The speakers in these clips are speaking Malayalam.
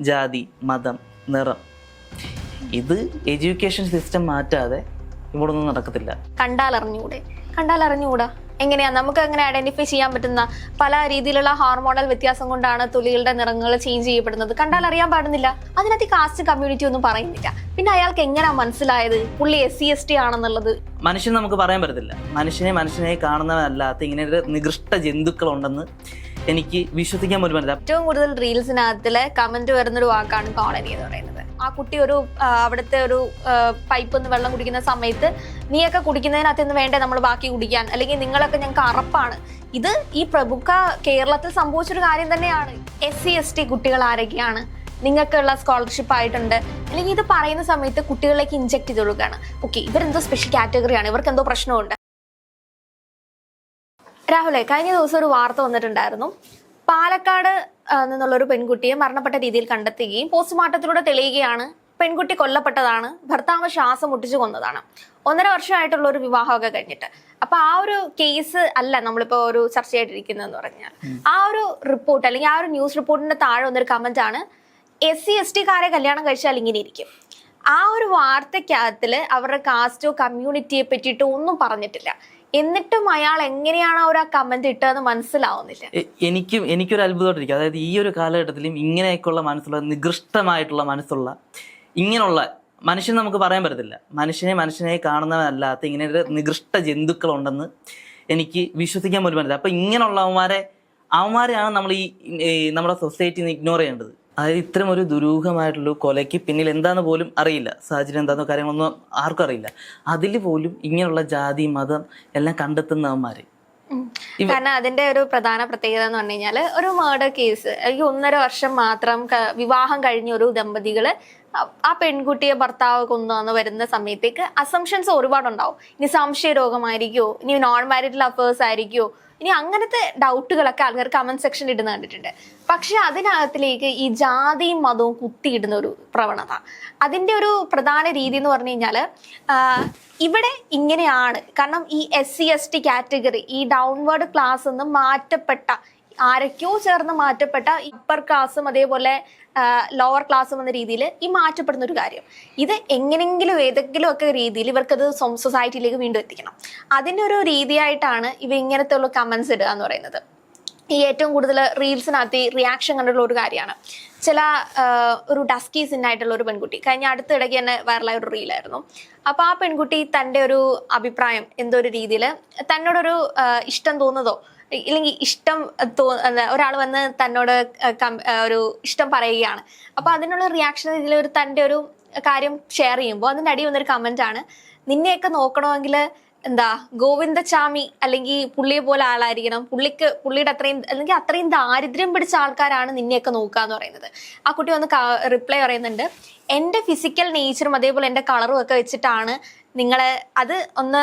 ജാതി മതം നിറം. ഇത് എഡ്യൂക്കേഷൻ സിസ്റ്റം മാറ്റാതെ ഇവിടെ ഒന്നും നടക്കത്തില്ല. കണ്ടാൽ അറിഞ്ഞൂടെ കണ്ടാൽ അറിഞ്ഞുകൂടാ എങ്ങനെയാ? നമുക്ക് അങ്ങനെ ഐഡന്റിഫൈ ചെയ്യാൻ പറ്റുന്ന പല രീതിയിലുള്ള ഹോർമോണൽ വ്യത്യാസം കൊണ്ടാണ് തുലികളുടെ നിറങ്ങൾ ചേഞ്ച് ചെയ്യപ്പെടുന്നത്. കണ്ടാൽ അറിയാൻ പാടുന്നില്ല. അതിനകത്ത് കാസ്റ്റ് കമ്മ്യൂണിറ്റി ഒന്നും പറയുന്നില്ല. പിന്നെ അയാൾക്ക് എങ്ങനെയാ മനസ്സിലായത്? പുള്ളി എസ് സി എസ് ടി ആണെന്നുള്ളത്. മനുഷ്യൻ നമുക്ക് പറയാൻ പറ്റത്തില്ല. മനുഷ്യനെ മനുഷ്യനെ കാണുന്നവനല്ലാത്ത ഇങ്ങനെ ഒരു നികൃഷ്ട ജന്തുക്കളുണ്ടെന്ന് എനിക്ക് വിശ്വസിക്കാൻ പോലും പറ്റില്ല. ഏറ്റവും കൂടുതൽ റീൽസിനകത്തിൽ കമന്റ് വരുന്ന ഒരു വാക്കാണ് കോളനി എന്ന് പറയുന്നത്. ആ കുട്ടി ഒരു അവിടുത്തെ ഒരു പൈപ്പ് നിന്ന് വെള്ളം കുടിക്കുന്ന സമയത്ത് നീയൊക്കെ കുടിക്കുന്നതിനകത്ത് നിന്ന് വേണ്ടേ നമ്മൾ ബാക്കി കുടിക്കാൻ? അല്ലെങ്കിൽ നിങ്ങളൊക്കെ ഞങ്ങൾക്ക് അറപ്പാണ്. ഇത് ഈ പ്രമുഖ കേരളത്തിൽ സംഭവിച്ചൊരു കാര്യം തന്നെയാണ്. എസ് സി എസ് ടി കുട്ടികൾ ആരൊക്കെയാണ്? നിങ്ങൾക്കുള്ള സ്കോളർഷിപ്പ് ആയിട്ടുണ്ട്. അല്ലെങ്കിൽ ഇത് പറയുന്ന സമയത്ത് കുട്ടികളിലേക്ക് ഇഞ്ചെക്ട് ചെയ്ത് കൊടുക്കുകയാണ്. ഓക്കെ ഇവരെന്തോ സ്പെഷ്യൽ കാറ്റഗറിയാണ് ഇവർക്ക് എന്തോ പ്രശ്നമുണ്ട്. രാഹുലെ കഴിഞ്ഞ ദിവസം ഒരു വാർത്ത വന്നിട്ടുണ്ടായിരുന്നു. പാലക്കാട് നിന്നുള്ള ഒരു പെൺകുട്ടിയെ മരണപ്പെട്ട രീതിയിൽ കണ്ടെത്തുകയും പോസ്റ്റ്മോർട്ടത്തിലൂടെ തെളിയുകയാണ് പെൺകുട്ടി കൊല്ലപ്പെട്ടതാണ് ഭർത്താവ് ശ്വാസം മുട്ടിച്ചു കൊന്നതാണ്. ഒന്നര വർഷമായിട്ടുള്ള ഒരു വിവാഹമൊക്കെ കഴിഞ്ഞിട്ട്. അപ്പൊ ആ ഒരു കേസ് അല്ല നമ്മളിപ്പോ ഒരു ചർച്ചയായിട്ടിരിക്കുന്നതെന്ന് പറഞ്ഞാൽ. ആ ഒരു റിപ്പോർട്ട് അല്ലെങ്കിൽ ആ ഒരു ന്യൂസ് റിപ്പോർട്ടിന്റെ താഴെ വന്നൊരു കമന്റ് ആണ് എസ് സി എസ് ടിക്കാരെ കല്യാണം കഴിച്ചാൽ ഇങ്ങനെ ഇരിക്കും. ആ ഒരു വാർത്തക്കകത്തിൽ അവരുടെ കാസ്റ്റോ കമ്മ്യൂണിറ്റിയെ പറ്റിയിട്ടോ ഒന്നും പറഞ്ഞിട്ടില്ല. എന്നിട്ടും അയാൾ എങ്ങനെയാണ് ആ കമന്റ് ഇട്ടതെന്ന് മനസ്സിലാവുന്നില്ല. എനിക്കും എനിക്കൊരു അത്ഭുതമായിട്ടിരിക്കും. അതായത് ഈ ഒരു കാലഘട്ടത്തിലും ഇങ്ങനെയൊക്കെയുള്ള മനസ്സുള്ള നികൃഷ്ടമായിട്ടുള്ള മനസ്സുള്ള ഇങ്ങനെയുള്ള മനുഷ്യൻ നമുക്ക് പറയാൻ പറ്റത്തില്ല. മനുഷ്യനെ മനുഷ്യനെ കാണുന്നവനല്ലാത്ത ഇങ്ങനെ ഒരു നികൃഷ്ട ജന്തുക്കളുണ്ടെന്ന് എനിക്ക് വിശ്വസിക്കാൻ പോലും പറ്റില്ല അപ്പം ഇങ്ങനെയുള്ള അവന്മാരെ അവന്മാരെയാണ് നമ്മൾ ഈ നമ്മുടെ സൊസൈറ്റിന്ന് ഇഗ്നോർ ചെയ്യേണ്ടത്. അതായത് ഇത്തരം ഒരു ദുരൂഹമായിട്ടുള്ള കൊലയ്ക്ക് പിന്നിൽ എന്താണെന്ന് പോലും അറിയില്ല. സാഹചര്യം എന്താണെന്നോ കാര്യങ്ങളൊന്നും ആർക്കും അറിയില്ല. അതിൽ പോലും ഇങ്ങനെയുള്ള ജാതി മതം എല്ലാം കണ്ടെത്തുന്നവന്മാര് ഉം. കാരണം അതിന്റെ ഒരു പ്രധാന പ്രത്യേകത എന്ന് പറഞ്ഞു കഴിഞ്ഞാൽ ഒരു മർഡർ കേസ് ഈ ഒന്നര വർഷം മാത്രം വിവാഹം കഴിഞ്ഞ ഒരു ദമ്പതികൾ ആ- പെൺകുട്ടിയെ ഭർത്താവ് കൊന്നു വരുന്ന സമയത്തേക്ക് അസംഷൻസ് ഒരുപാടുണ്ടാവും. ഇനി സംശയ രോഗമായിരിക്കോ ഇനി നോൺ മാരിഡ് ലവേഴ്സ് ആയിരിക്കോ ഇനി അങ്ങനത്തെ ഡൗട്ടുകളൊക്കെ ആൾക്കാർ കമന്റ് സെക്ഷനിൽ ഇടുന്ന കണ്ടിട്ടുണ്ട്. പക്ഷെ അതിനകത്തിലേക്ക് ഈ ജാതിയും മതവും കുത്തിയിടുന്ന ഒരു പ്രവണത. അതിന്റെ ഒരു പ്രധാന രീതി എന്ന് പറഞ്ഞു കഴിഞ്ഞാൽ ഇവിടെ ഇങ്ങനെയാണ്. കാരണം ഈ S C S T category ഈ ഡൗൺവേർഡ് ക്ലാസ് നിന്ന് മാറ്റപ്പെട്ട ആരൊക്കെയോ ചേർന്ന് മാറ്റപ്പെട്ട അപ്പർ ക്ലാസ്സും അതേപോലെ ലോവർ ക്ലാസ്സും എന്ന രീതിയിൽ ഈ മാറ്റപ്പെടുന്ന ഒരു കാര്യം. ഇത് എങ്ങനെങ്കിലും ഏതെങ്കിലും ഒക്കെ രീതിയിൽ ഇവർക്കത് സൊസൈറ്റിയിലേക്ക് വീണ്ടും എത്തിക്കണം. അതിന്റെ ഒരു രീതിയായിട്ടാണ് ഇവ ഇങ്ങനത്തെ ഉള്ള കമൻസ് ഇടുക എന്ന് പറയുന്നത്. ഈ ഏറ്റവും കൂടുതൽ റീൽസിനകത്ത് ഈ റിയാക്ഷൻ കണ്ടിട്ടുള്ള ഒരു കാര്യമാണ്. ചില ഒരു ഡസ്കി സിന്നായിട്ടുള്ള ഒരു പെൺകുട്ടി. കഴിഞ്ഞ അടുത്തിടയ്ക്ക് തന്നെ വൈറലായ ഒരു റീലായിരുന്നു അപ്പോൾ ആ പെൺകുട്ടി തന്റെ ഒരു അഭിപ്രായം എന്തോ ഒരു രീതിയിൽ തന്നോടൊരു ഇഷ്ടം തോന്നുന്നതോ ഇല്ലെങ്കിൽ ഇഷ്ടം തോ ഒരാൾ വന്ന് തന്നോട് ഒരു ഇഷ്ടം പറയുകയാണ്. അപ്പോൾ അതിനുള്ള റിയാക്ഷൻ ഇതിൽ ഒരു തന്റെ ഒരു കാര്യം ഷെയർ ചെയ്യുമ്പോൾ അതിന്റെ അടി വന്നൊരു കമന്റ് ആണ്. നിന്നെയൊക്കെ നോക്കണമെങ്കിൽ എന്താ ഗോവിന്ദചാമി അല്ലെങ്കിൽ പുള്ളിയെ പോലെ ആളായിരിക്കണം. പുള്ളിക്ക് പുള്ളിയുടെ അത്രയും അല്ലെങ്കിൽ അത്രയും ദാരിദ്ര്യം പിടിച്ച ആൾക്കാരാണ് നിന്നെയൊക്കെ നോക്കുക എന്ന് പറയുന്നത്. ആ കുട്ടി വന്ന് റിപ്ലൈ പറയുന്നുണ്ട്. എന്റെ ഫിസിക്കൽ നേച്ചറും അതേപോലെ എന്റെ കളറും ഒക്കെ വെച്ചിട്ടാണ് നിങ്ങളെ അത് ഒന്ന്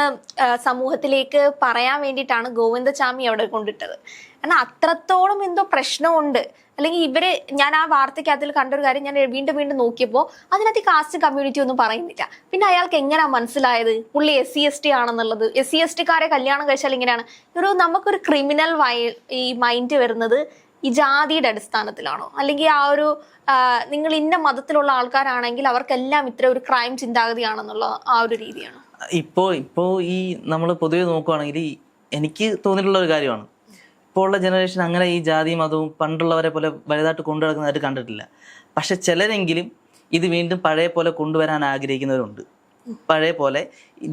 സമൂഹത്തിലേക്ക് പറയാൻ വേണ്ടിയിട്ടാണ് ഗോവിന്ദചാമി അവിടെ കൊണ്ടിട്ടത്. കാരണം അത്രത്തോളം എന്തോ പ്രശ്നമുണ്ട്. അല്ലെങ്കിൽ ഇവർ ഞാൻ ആ വാർത്തയ്ക്കകത്തിൽ കണ്ടൊരു കാര്യം ഞാൻ വീണ്ടും വീണ്ടും നോക്കിയപ്പോൾ അതിനകത്ത് കാസ്റ്റ് കമ്മ്യൂണിറ്റി ഒന്നും പറയുന്നില്ല. പിന്നെ അയാൾക്ക് എങ്ങനെയാ മനസ്സിലായത്? പുള്ളി എസ് സി എസ് ടി ആണെന്നുള്ളത്. എസ് സി എസ് ടിക്കാരെ കല്യാണം കഴിച്ചാൽ ഇങ്ങനെയാണ് ഒരു നമുക്കൊരു ക്രിമിനൽ വൈ ഈ മൈൻഡ് വരുന്നത്. ഈ ജാതിയുടെ അടിസ്ഥാനത്തിലാണോ? അല്ലെങ്കിൽ ആ ഒരു നിങ്ങൾ ഇന്ന മതത്തിലുള്ള ആൾക്കാരാണെങ്കിൽ അവർക്കെല്ലാം ഇത്ര ഒരു ക്രൈം ചിന്താഗതിയാണെന്നുള്ള ആ ഒരു രീതിയാണ്? ഇപ്പോൾ ഇപ്പോൾ ഈ നമ്മൾ പൊതുവെ നോക്കുവാണെങ്കിൽ എനിക്ക് തോന്നിയിട്ടുള്ള ഒരു കാര്യമാണ്. ഇപ്പോൾ ഉള്ള ജനറേഷൻ അങ്ങനെ ഈ ജാതി മതവും പണ്ടുള്ളവരെ പോലെ വലുതായിട്ട് കൊണ്ടു നടക്കുന്നതായിട്ട് കണ്ടിട്ടില്ല. പക്ഷെ ചിലരെങ്കിലും ഇത് വീണ്ടും പഴയ പോലെ കൊണ്ടുവരാൻ ആഗ്രഹിക്കുന്നവരുണ്ട്. പഴയ പോലെ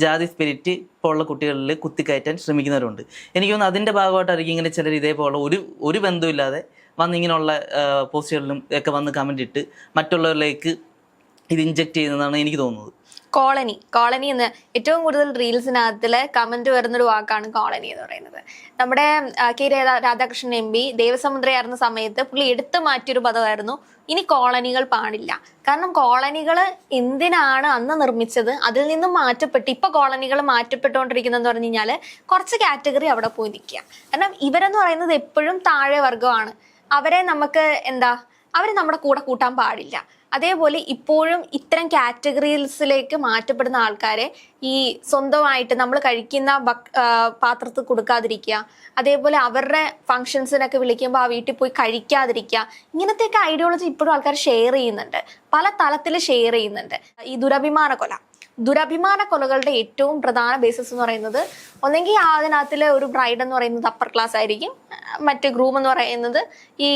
ജാതി സ്പിരിറ്റ് ഇപ്പോൾ ഉള്ള കുട്ടികളിൽ കുത്തിക്കയറ്റാൻ ശ്രമിക്കുന്നവരുണ്ട്. എനിക്ക് തോന്നുന്നു അതിന്റെ ഭാഗമായിട്ടായിരിക്കും ഇങ്ങനെ ചിലർ ഇതേപോലെ ഒരു ഒരു ബന്ധമില്ലാതെ വന്ന് ഇങ്ങനെയുള്ള പോസ്റ്റുകളിലും ഒക്കെ വന്ന് കമന്റ് ഇട്ട് മറ്റുള്ളവരിലേക്ക് ഇത് ഇഞ്ചെക്ട് ചെയ്യുന്നതാണ് എനിക്ക് തോന്നുന്നത്. കോളനി. കോളനി എന്ന് ഏറ്റവും കൂടുതൽ റീൽസിനകത്തിൽ കമന്റ് വരുന്നൊരു വാക്കാണ് കോളനി എന്ന് പറയുന്നത്. നമ്മുടെ കെ രാധാകൃഷ്ണൻ എം പി ദേവസമുദ്രയായിരുന്ന സമയത്ത് പുള്ളി എടുത്തു മാറ്റിയൊരു പദമായിരുന്നു ഇനി കോളനികൾ പാടില്ല. കാരണം കോളനികൾ എന്തിനാണ് അന്ന് നിർമ്മിച്ചത്? അതിൽ നിന്നും മാറ്റപ്പെട്ട് ഇപ്പൊ കോളനികൾ മാറ്റപ്പെട്ടുകൊണ്ടിരിക്കുന്നതെന്ന് പറഞ്ഞു കഴിഞ്ഞാൽ കുറച്ച് കാറ്റഗറി അവിടെ പോയി നിൽക്കുക. കാരണം ഇവരെന്ന് പറയുന്നത് എപ്പോഴും താഴെ വർഗമാണ് അവരെ നമുക്ക് എന്താ അവരെ നമ്മുടെ കൂടെ കൂട്ടാൻ പാടില്ല. അതേപോലെ ഇപ്പോഴും ഇത്തരം കാറ്റഗറീസിലേക്ക് മാറ്റപ്പെടുന്ന ആൾക്കാരെ ഈ സ്വന്തമായിട്ട് നമ്മൾ കഴിക്കുന്ന പാത്രത്തിൽ കൊടുക്കാതിരിക്കുക. അതേപോലെ അവരുടെ ഫങ്ഷൻസിനൊക്കെ വിളിക്കുമ്പോൾ ആ വീട്ടിൽ പോയി കഴിക്കാതിരിക്കുക. ഇങ്ങനത്തെയൊക്കെ ഐഡിയോളജി ഇപ്പോഴും ആൾക്കാർ ഷെയർ ചെയ്യുന്നുണ്ട്. പല തലത്തിൽ ഷെയർ ചെയ്യുന്നുണ്ട്. ഈ ദുരഭിമാന കൊല. ദുരഭിമാന കൊലകളുടെ ഏറ്റവും പ്രധാന ബേസിസ് എന്ന് പറയുന്നത് ഒന്നെങ്കിൽ അതിനകത്തിലെ ഒരു ബ്രൈഡ് എന്ന് പറയുന്നത് അപ്പർ ക്ലാസ് ആയിരിക്കും. മറ്റ് ഗ്രൂം എന്ന് പറയുന്നത് ഈ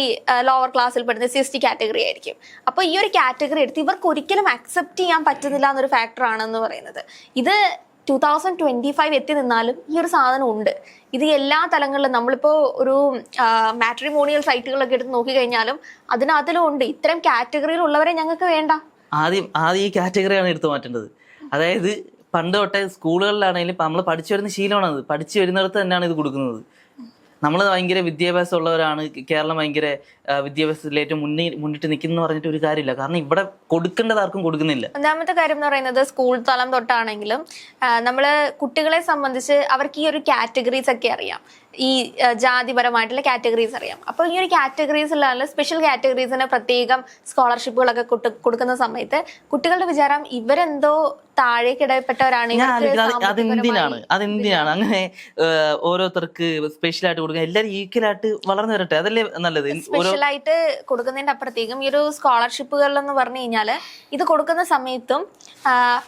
ലോവർ ക്ലാസ്സിൽ പെടുന്ന സി എസ് ടി കാറ്റഗറി ആയിരിക്കും. അപ്പോൾ ഈ ഒരു കാറ്റഗറി എടുത്ത് ഇവർക്ക് ഒരിക്കലും അക്സെപ്റ്റ് ചെയ്യാൻ പറ്റുന്നില്ല എന്നൊരു ഫാക്ടറാണെന്ന് പറയുന്നത്. ഇത് ടു തൗസൻഡ് ട്വന്റി ഫൈവ് എത്തി നിന്നാലും ഈ ഒരു സാധനം ഉണ്ട്. ഇത് എല്ലാ തലങ്ങളിലും നമ്മളിപ്പോൾ ഒരു മാട്രിമോണിയൽ സൈറ്റുകളൊക്കെ എടുത്ത് നോക്കിക്കഴിഞ്ഞാലും അതിനകത്തിലും ഉണ്ട്. ഇത്തരം കാറ്റഗറിയിലുള്ളവരെ ഞങ്ങൾക്ക് വേണ്ട. ആദ്യം ആദ്യം ഈ കാറ്റഗറിയാണ് എടുത്തു മാറ്റേണ്ടത്. അതായത് പണ്ട് തൊട്ടേ സ്കൂളുകളിലാണെങ്കിലും നമ്മൾ പഠിച്ചു വരുന്ന ശീലമാണത് പഠിച്ചു വരുന്നിടത്ത് തന്നെയാണ് ഇത് കൊടുക്കുന്നത്. നമ്മൾ ഭയങ്കര വിദ്യാഭ്യാസം ഉള്ളവരാണ് കേരളം ഭയങ്കര വിദ്യാഭ്യാസത്തിൽ ഏറ്റവും മുന്നിൽ മുന്നിട്ട് നിൽക്കുന്നു പറഞ്ഞിട്ട് ഒരു കാര്യമില്ല. കാരണം ഇവിടെ കൊടുക്കേണ്ടത് ആർക്കും കൊടുക്കുന്നില്ല. ഒന്നാമത്തെ കാര്യം എന്ന് പറയുന്നത് സ്കൂൾ തലം തൊട്ടാണെങ്കിലും നമ്മൾ കുട്ടികളെ സംബന്ധിച്ച് അവർക്ക് ഈ ഒരു കാറ്റഗറീസ് ഒക്കെ അറിയാം. ഈ ജാതിപരമായിട്ടുള്ള കാറ്റഗറീസ് അറിയാം. അപ്പോൾ ഈ ഒരു കാറ്റഗറീസിലാണ് സ്പെഷ്യൽ കാറ്റഗറീസിന് പ്രത്യേകം സ്കോളർഷിപ്പുകളൊക്കെ കൊടുക്കുന്ന സമയത്ത് കുട്ടികളുടെ വിചാരം ഇവരെന്തോ അതെന്തിനാണ് അതെന്തിനാണ് അങ്ങനെ ഓരോരുത്തർക്ക് സ്പെഷ്യൽ ആയിട്ട് കൊടുക്കുക എല്ലാവരും ഈക്വൽ ആയിട്ട് വളർന്നു വരട്ടെ? അതല്ലേ നല്ലത്? സ്പെഷ്യൽ ആയിട്ട് കൊടുക്കുന്നതിന്റെ അപ്പുറത്തേക്കും ഈ ഒരു സ്കോളർഷിപ്പുകൾ എന്ന് പറഞ്ഞു കഴിഞ്ഞാൽ ഇത് കൊടുക്കുന്ന സമയത്തും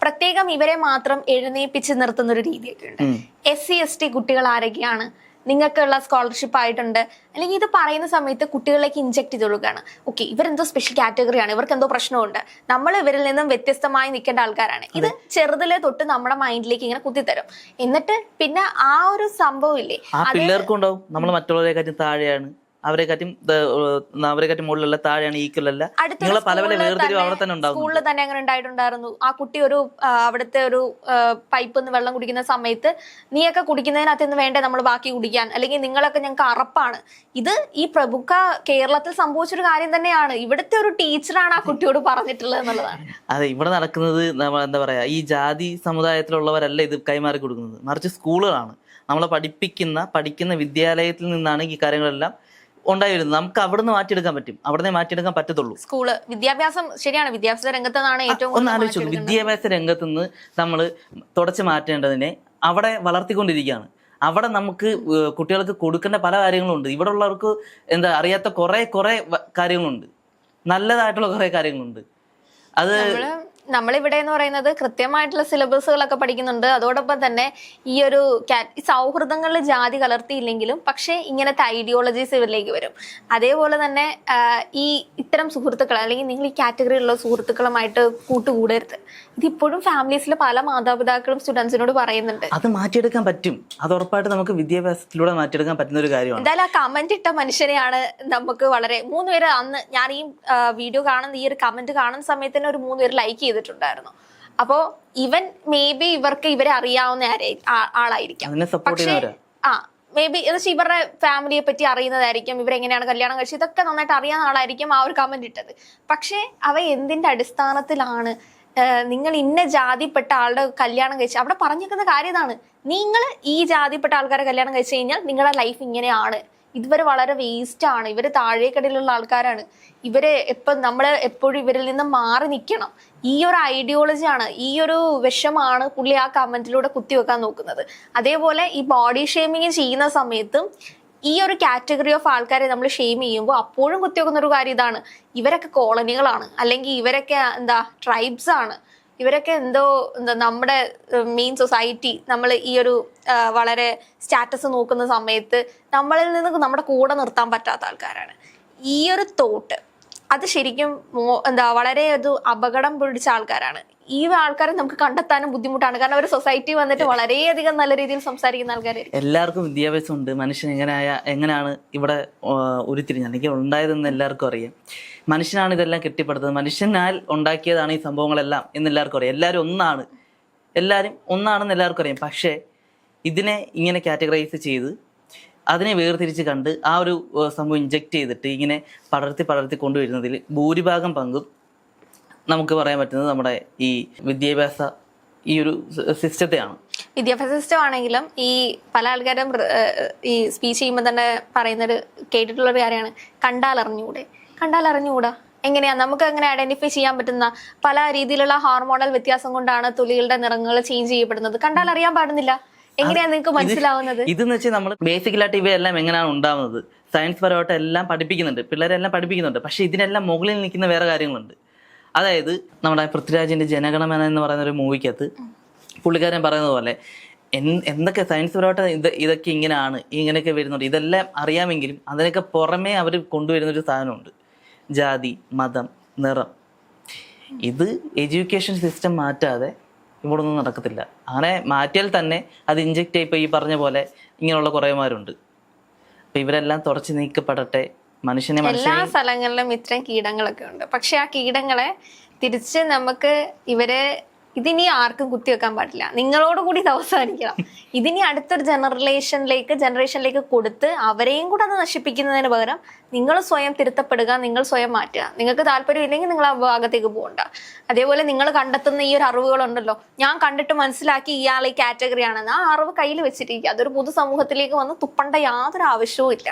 പ്രത്യേകം ഇവരെ മാത്രം എഴുന്നേപ്പിച്ച് നിർത്തുന്ന ഒരു രീതിയൊക്കെ ഉണ്ട്. എസ് സി എസ് ടി കുട്ടികൾ ആരൊക്കെയാണ്? നിങ്ങൾക്കുള്ള സ്കോളർഷിപ്പ് ആയിട്ടുണ്ട്. അല്ലെങ്കിൽ ഇത് പറയുന്ന സമയത്ത് കുട്ടികളിലേക്ക് ഇഞ്ചെക്ട് ചെയ്ത് കൊടുക്കുകയാണ് ഓക്കെ ഇവരെന്തോ സ്പെഷ്യൽ കാറ്റഗറിയാണ് ഇവർക്ക് എന്തോ പ്രശ്നമുണ്ട്. നമ്മൾ ഇവരിൽ നിന്നും വ്യത്യസ്തമായി നിൽക്കേണ്ട ആൾക്കാരാണ്. ഇത് ചെറുതിലെ തൊട്ട് നമ്മുടെ മൈൻഡിലേക്ക് ഇങ്ങനെ കുത്തിത്തരും. എന്നിട്ട് പിന്നെ ആ ഒരു സംഭവം ഇല്ലേ? നമ്മൾ മറ്റുള്ളവരെക്കാട്ടും താഴെയാണ്. അവരെക്കാട്ടും അവരെക്കാട്ടും മുകളിലല്ല താഴെയാണ് ഈക്വൽ അല്ല. നിങ്ങളെ പല പല വേർതിരിവ് അവിടെ തന്നെ ഉണ്ടാവും സ്കൂളിൽ തന്നെ അങ്ങനെ ഉണ്ടായിട്ടുണ്ടായിരുന്നു. ആ കുട്ടി ഒരു അവിടുത്തെ ഒരു പൈപ്പ് നിന്ന് വെള്ളം കുടിക്കുന്ന സമയത്ത് നീയൊക്കെ കുടിക്കുന്നതിനകത്ത് നിന്ന് വേണ്ടേ നമ്മൾ ബാക്കി കുടിക്കാൻ? അല്ലെങ്കിൽ നിങ്ങളൊക്കെ ഞങ്ങൾക്ക് അറപ്പാണ്. ഇത് ഈ പ്രമുഖ കേരളത്തിൽ സംഭവിച്ചൊരു കാര്യം തന്നെയാണ്. ഇവിടുത്തെ ഒരു ടീച്ചറാണ് ആ കുട്ടിയോട് പറഞ്ഞിട്ടുള്ളത് എന്നുള്ളതാണ്. അതെ ഇവിടെ നടക്കുന്നത് നമ്മൾ എന്താ പറയാ ഈ ജാതി സമുദായത്തിലുള്ളവരല്ല ഇത് കൈമാറി കൊടുക്കുന്നത്. മറിച്ച് സ്കൂളുകളാണ്. നമ്മളെ പഠിപ്പിക്കുന്ന പഠിക്കുന്ന വിദ്യാലയത്തിൽ നിന്നാണ് ഈ കാര്യങ്ങളെല്ലാം ഉണ്ടായി നമുക്ക് അവിടുന്ന് മാറ്റിയെടുക്കാൻ പറ്റും. അവിടുന്ന് മാറ്റിയെടുക്കാൻ പറ്റത്തുള്ളൂ. സ്കൂൾ വിദ്യാഭ്യാസം ശരിയാണ്. വിദ്യാഭ്യാസ രംഗത്ത് നിന്നാണ് ഏറ്റവും ഒന്ന് ആലോചിച്ചു. വിദ്യാഭ്യാസ രംഗത്ത് നിന്ന് നമ്മൾ തുടച്ചു മാറ്റേണ്ടതിനെ അവിടെ വളർത്തിക്കൊണ്ടിരിക്കുകയാണ്. അവിടെ നമുക്ക് കുട്ടികൾക്ക് കൊടുക്കേണ്ട പല കാര്യങ്ങളുണ്ട്. ഇവിടെ ഉള്ളവർക്ക് എന്താ അറിയാത്ത കുറെ കുറെ കാര്യങ്ങളുണ്ട്. നല്ലതായിട്ടുള്ള കുറെ കാര്യങ്ങളുണ്ട്. അത് നമ്മളിവിടെ എന്ന് പറയുന്നത് കൃത്യമായിട്ടുള്ള സിലബസുകളൊക്കെ പഠിക്കുന്നുണ്ട്. അതോടൊപ്പം തന്നെ ഈ ഒരു സൗഹൃദങ്ങളിൽ ജാതി കലർത്തിയില്ലെങ്കിലും പക്ഷേ ഇങ്ങനത്തെ ഐഡിയോളജീസ് ഇവരിലേക്ക് വരും. അതേപോലെ തന്നെ ഈ ഇത്തരം സുഹൃത്തുക്കൾ അല്ലെങ്കിൽ നിങ്ങൾ ഈ കാറ്റഗറിയിലുള്ള സുഹൃത്തുക്കളുമായിട്ട് കൂട്ടുകൂടരുത്. ഇതിപ്പോഴും ഫാമിലീസിലെ പല മാതാപിതാക്കളും സ്റ്റുഡൻസിനോട് പറയുന്നുണ്ട്. അത് മാറ്റിയെടുക്കാൻ പറ്റും. അത് ഉറപ്പായിട്ട് നമുക്ക് വിദ്യാഭ്യാസത്തിലൂടെ മാറ്റിയെടുക്കാൻ പറ്റുന്ന ഒരു കാര്യമാണ്. എന്തായാലും ആ കമന്റ് ഇട്ട മനുഷ്യനെയാണ് നമുക്ക് വളരെ മൂന്ന് പേര് അന്ന് ഞാൻ ഈ വീഡിയോ കാണുന്ന ഈ ഒരു കമന്റ് കാണുന്ന സമയത്ത് തന്നെ ഒരു മൂന്ന് പേര് ലൈക്ക് ചെയ്തിട്ടുണ്ടായിരുന്നു. അപ്പോ ഇവൻ മേ ബി ഇവർക്ക് ഇവരെ അറിയാവുന്ന ആളായിരിക്കാം. പക്ഷേ ആ മേ ബി ഇവരുടെ ഫാമിലിയെ പറ്റി അറിയുന്നതായിരിക്കും ഇവരെങ്ങനെയാണ് കല്യാണം കഴിച്ചത് ഇതൊക്കെ നന്നായിട്ട് അറിയാവുന്ന ആളായിരിക്കും ആ ഒരു കമന്റ് ഇട്ടത്. പക്ഷേ അവ എന്തിന്റെ അടിസ്ഥാനത്തിലാണ് നിങ്ങൾ ഇന്ന ജാതിപ്പെട്ട ആളുടെ കല്യാണം കഴിച്ച അവിടെ പറഞ്ഞിരിക്കുന്ന കാര്യം ഇതാണ്. നിങ്ങൾ ഈ ജാതിപ്പെട്ട ആൾക്കാരെ കല്യാണം കഴിച്ചു കഴിഞ്ഞാൽ നിങ്ങളുടെ ലൈഫ് ഇങ്ങനെയാണ്. ഇതുവരെ വളരെ വേസ്റ്റ് ആണ്. ഇവർ താഴേക്കടയിലുള്ള ആൾക്കാരാണ്. ഇവരെ എപ്പം നമ്മൾ എപ്പോഴും ഇവരിൽ നിന്ന് മാറി നിൽക്കണം ഈ ഒരു ഐഡിയോളജി ആണ് ഈ ഒരു വിഷമാണ് പുള്ളി ആ കമന്റിലൂടെ കുത്തിവെക്കാൻ നോക്കുന്നത്. അതേപോലെ ഈ ബോഡി ഷേമിങ് ചെയ്യുന്ന സമയത്തും ഈ ഒരു കാറ്റഗറി ഓഫ് ആൾക്കാരെ നമ്മൾ ഷെയിം ചെയ്യുമ്പോൾ അപ്പോഴും കുത്തിവെക്കുന്ന ഒരു കാര്യം ഇതാണ്. ഇവരൊക്കെ കോളനികളാണ്. അല്ലെങ്കിൽ ഇവരൊക്കെ എന്താ ട്രൈബ്സ് ആണ്. ഇവരൊക്കെ എന്തോ എന്താ നമ്മുടെ മെയിൻ സൊസൈറ്റി നമ്മൾ ഈ ഒരു വളരെ സ്റ്റാറ്റസ് നോക്കുന്ന സമയത്ത് നമ്മളിൽ നിന്ന് നമ്മുടെ കൂടെ നിർത്താൻ പറ്റാത്ത ആൾക്കാരാണ്. ഈ ഒരു തോട്ട് അത് ശരിക്കും എന്താ വളരെ ഒരു അപകടം പിടിച്ച ആൾക്കാരാണ്. ഈ ആൾക്കാരെ നമുക്ക് കണ്ടെത്താനും ബുദ്ധിമുട്ടാണ്. കാരണം അവർ സൊസൈറ്റി വന്നിട്ട് വളരെയധികം നല്ല രീതിയിൽ സംസാരിക്കുന്ന ആൾക്കാരായിരിക്കും എല്ലാവർക്കും വിദ്യാഭ്യാസം ഉണ്ട് മനുഷ്യൻ എങ്ങനെയായ എങ്ങനെയാണ് ഇവിടെ ആ, ഉരുത്തിരിഞ്ഞത്? അല്ലെങ്കിൽ ഉണ്ടായതെന്ന് എല്ലാവർക്കും അറിയാം. മനുഷ്യനാണ് ഇതെല്ലാം കെട്ടിപ്പടുത്തത്. മനുഷ്യനാൽ ഉണ്ടാക്കിയതാണ് ഈ സംഭവങ്ങളെല്ലാം എന്ന് എല്ലാവർക്കും അറിയാം. എല്ലാവരും ഒന്നാണ്. എല്ലാവരും ഒന്നാണെന്ന് എല്ലാവർക്കും അറിയാം. പക്ഷേ ഇതിനെ ഇങ്ങനെ കാറ്റഗറൈസ് ചെയ്ത് അതിനെ വേർതിരിച്ച് കണ്ട് ആ ഒരു സംഭവം ഇഞ്ചെക്ട് ചെയ്തിട്ട് ഇങ്ങനെ പടർത്തി പടർത്തി കൊണ്ടുവരുന്നതിൽ ഭൂരിഭാഗം പങ്കും നമുക്ക് പറയാൻ പറ്റുന്നത് നമ്മുടെ ഈ വിദ്യാഭ്യാസ ഈ ഒരു സിസ്റ്റത്തെയാണ്. വിദ്യാഭ്യാസ സിസ്റ്റം ആണെങ്കിലും ഈ പല ആൾക്കാരും ഈ സ്പീച്ച് ചെയ്യുമ്പോൾ തന്നെ പറയുന്നൊരു കേട്ടിട്ടുള്ള ഒരു കാര്യമാണ്. കണ്ടാൽ അറിഞ്ഞുകൂടെ കണ്ടാൽ അറിഞ്ഞുകൂടാ എങ്ങനെയാ? നമുക്ക് അങ്ങനെ ഐഡന്റിഫൈ ചെയ്യാൻ പറ്റുന്ന പല രീതിയിലുള്ള ഹോർമോണൽ വ്യത്യാസം കൊണ്ടാണ് തുലികളുടെ നിറങ്ങൾ ചേഞ്ച് ചെയ്യപ്പെടുന്നത്. കണ്ടാൽ അറിയാൻ പാടുന്നില്ല എങ്ങനെയാണ് നിങ്ങൾക്ക് മനസ്സിലാവുന്നത്? ഇതെന്ന് വെച്ചാൽ നമ്മൾ ബേസിക്കലായിട്ട് ഇവയെല്ലാം എങ്ങനെയാണ് ഉണ്ടാവുന്നത്? സയൻസ് പരമായിട്ട് എല്ലാം പഠിപ്പിക്കുന്നുണ്ട്. പിള്ളേരെല്ലാം പഠിപ്പിക്കുന്നുണ്ട്. പക്ഷെ ഇതിനെല്ലാം മുകളിൽ നിൽക്കുന്ന വേറെ കാര്യങ്ങളുണ്ട്. അതായത് നമ്മുടെ പൃഥ്വിരാജിന്റെ ജനഗണമന എന്ന് പറയുന്ന ഒരു മൂവിക്കകത്ത് പുള്ളിക്കാരൻ പറയുന്നത് പോലെ എന്തൊക്കെ സയൻസ് പരമായിട്ട് ഇത് ഇതൊക്കെ ഇങ്ങനെയാണ് ഇങ്ങനെയൊക്കെ വരുന്നുണ്ട് ഇതെല്ലാം അറിയാമെങ്കിലും അതിനൊക്കെ പുറമേ അവർ കൊണ്ടുവരുന്ന ഒരു സാധനമുണ്ട്. ജാതി മതം നിറം. ഇത് എഡ്യൂക്കേഷൻ സിസ്റ്റം മാറ്റാതെ ഇവിടെ ഒന്നും നടക്കത്തില്ല. അങ്ങനെ മാറ്റിയാൽ തന്നെ അത് ഇഞ്ചക്റ്റ് ആയിപ്പോൾ ഈ പറഞ്ഞ പോലെ ഇങ്ങനെയുള്ള കുറേമാരുണ്ട്. അപ്പം ഇവരെല്ലാം തുടച്ചു നീക്കപ്പെടട്ടെ മനുഷ്യനെ എല്ലാ സ്ഥലങ്ങളിലും ഇത്തരം കീടങ്ങളൊക്കെ ഉണ്ട്. പക്ഷെ ആ കീടങ്ങളെ തിരിച്ച് നമുക്ക് ഇവരെ ഇതിനി ആർക്കും കുത്തിവെക്കാൻ പാടില്ല. നിങ്ങളോട് കൂടി ഇത് അവസാനിക്കണം. ഇതിനി അടുത്തൊരു ജനറേഷനിലേക്ക് ജനറേഷനിലേക്ക് കൊടുത്ത് അവരെയും കൂടെ അത് നശിപ്പിക്കുന്നതിന് പകരം നിങ്ങൾ സ്വയം തിരുത്തപ്പെടുക നിങ്ങൾ സ്വയം മാറ്റുക. നിങ്ങൾക്ക് താല്പര്യം ഇല്ലെങ്കിൽ നിങ്ങൾ ആ ഭാഗത്തേക്ക് പോകണ്ട. അതേപോലെ നിങ്ങൾ കണ്ടെത്തുന്ന ഈ ഒരു അറിവുകളുണ്ടല്ലോ. ഞാൻ കണ്ടിട്ട് മനസ്സിലാക്കി ഇയാൾ ഈ കാറ്റഗറി ആണെന്ന് ആ അറിവ് കയ്യിൽ വെച്ചിരിക്കുക. അതൊരു പൊതുസമൂഹത്തിലേക്ക് വന്ന് തുപ്പണ്ട യാതൊരു ആവശ്യവും ഇല്ല.